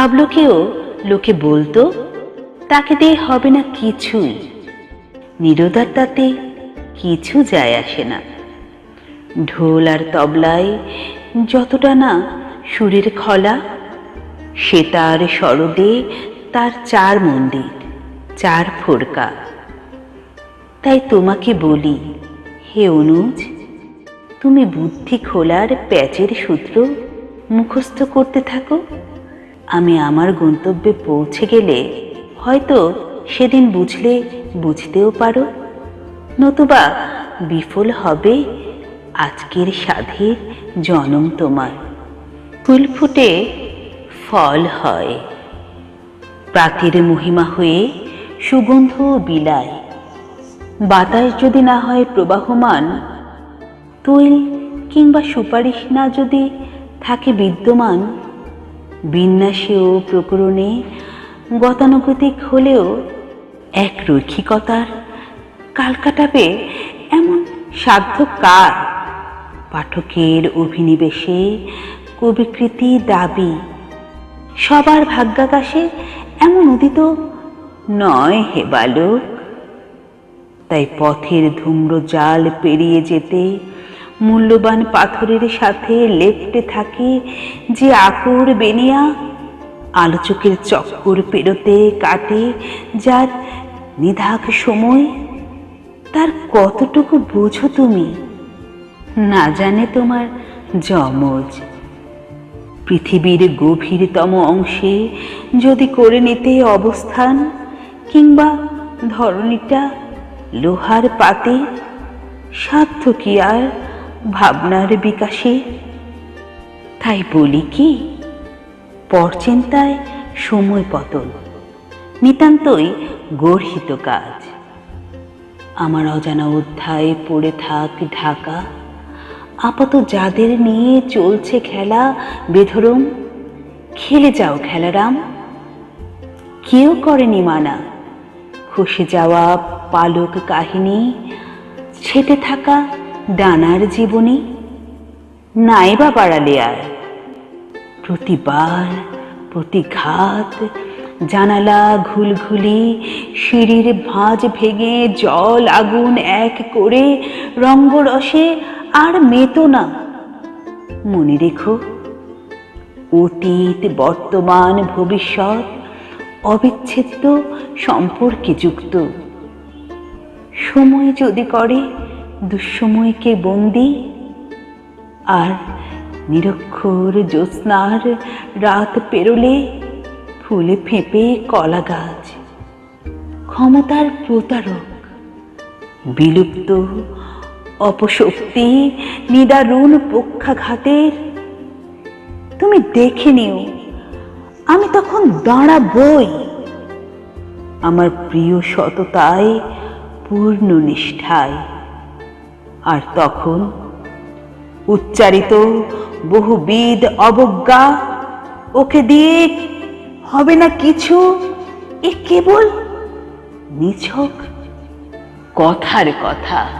পাবলোকেও লোকে বলতো, তাকে দিয়ে হবে না কিছুই। নিরোদার তাতে কিছু যায় আসে না। ঢোল আর তবলায় যতটা না সুরের খলা, সে তার সরদে তার চার মন্দির, চার ফোরকা। তাই তোমাকে বলি, হে অনুজ, তুমি বুদ্ধি খোলার প্যাচের সূত্র মুখস্থ করতে থাকো। আমি আমার গন্তব্যে পৌঁছে গেলে হয়তো সেদিন বুঝলে, বুঝতেও পারো। নতুবা বিফল হবে আজকের সাধের জনম তোমার। ফুল ফুটে ফল হয়। প্রাতের মহিমা হয়ে সুগন্ধ বিলায়। বাতাস যদি না হয় প্রবাহমান, তৈল কিংবা সুপারিশ না যদি থাকে বিদ্যমান বিন্যাসে ও প্রকরণে, গতানুগতিক হলেও এক রৈখিকতার কাল কাটাবে এমন সাধ্য কার পাঠকের অভিনিবেশে কবিকৃতি দাবি সবার ভাগ্যাকাশে এমন উদিত নয় হে বালক। তাই পথের ধূম্র জাল পেরিয়ে যেতে মূল্যবান পাথরের সাথে লেপটে থাকে যে আকর বেনিয়া আলোচকের চক্কর পেরোতে কাটে যার নিধাক সময়। তার কতটুকু বোঝো তুমি? না জানে তোমার যমজ। পৃথিবীর গভীরতম অংশে যদি করে নিতে অবস্থান, কিংবা ধরণীটা লোহার পাতে, সাধ্য কি আর? ভাবনার বিকাশে। তাই বলি কি পরচিন্তায় সময় পতন, নিতান্তই গর্হিত কাজ। আমার অজানা অধ্যায় পড়ে থাক ঢাকা, আপাত যাদের নিয়ে চলছে খেলা বেধরম খেলে যাও খেলারাম। কেউ করেনি মানা, খসে যাওয়া পালক কাহিনী, ছেটে থাকা ডানার জীবনী? নাই বা বাড়ালে আর প্রতিবার প্রতিঘাত, জানালা ঘুলঘুলি, সিঁড়ির ভাঁজ ভেঙে জল আগুন এক করে রঙ্গরসে আর মেতো না। মনে রেখো, অতীত, বর্তমান, ভবিষ্যৎ অবিচ্ছেদ্য, সম্পর্কে যুক্ত। সময় যদি করে দুঃসময়কে বন্দি আর নিরক্ষর জ্যোৎস্নার রাত পেরোলে ফুলে ফেঁপে কলা গাছ ক্ষমতার প্রতারক, বিলুপ্ত অপশক্তি, নিদারুণ পক্ষাঘাতের। তুমি দেখে নিও, আমি তখন দাঁড়াবই। আমার প্রিয় সততায়, পূর্ণ নিষ্ঠায়। আর তখন উচ্চারিত বহুবিধ অবজ্ঞা, ওকে দিয়ে হবে না কিছু? এ কেবল নিছক কথার কথা।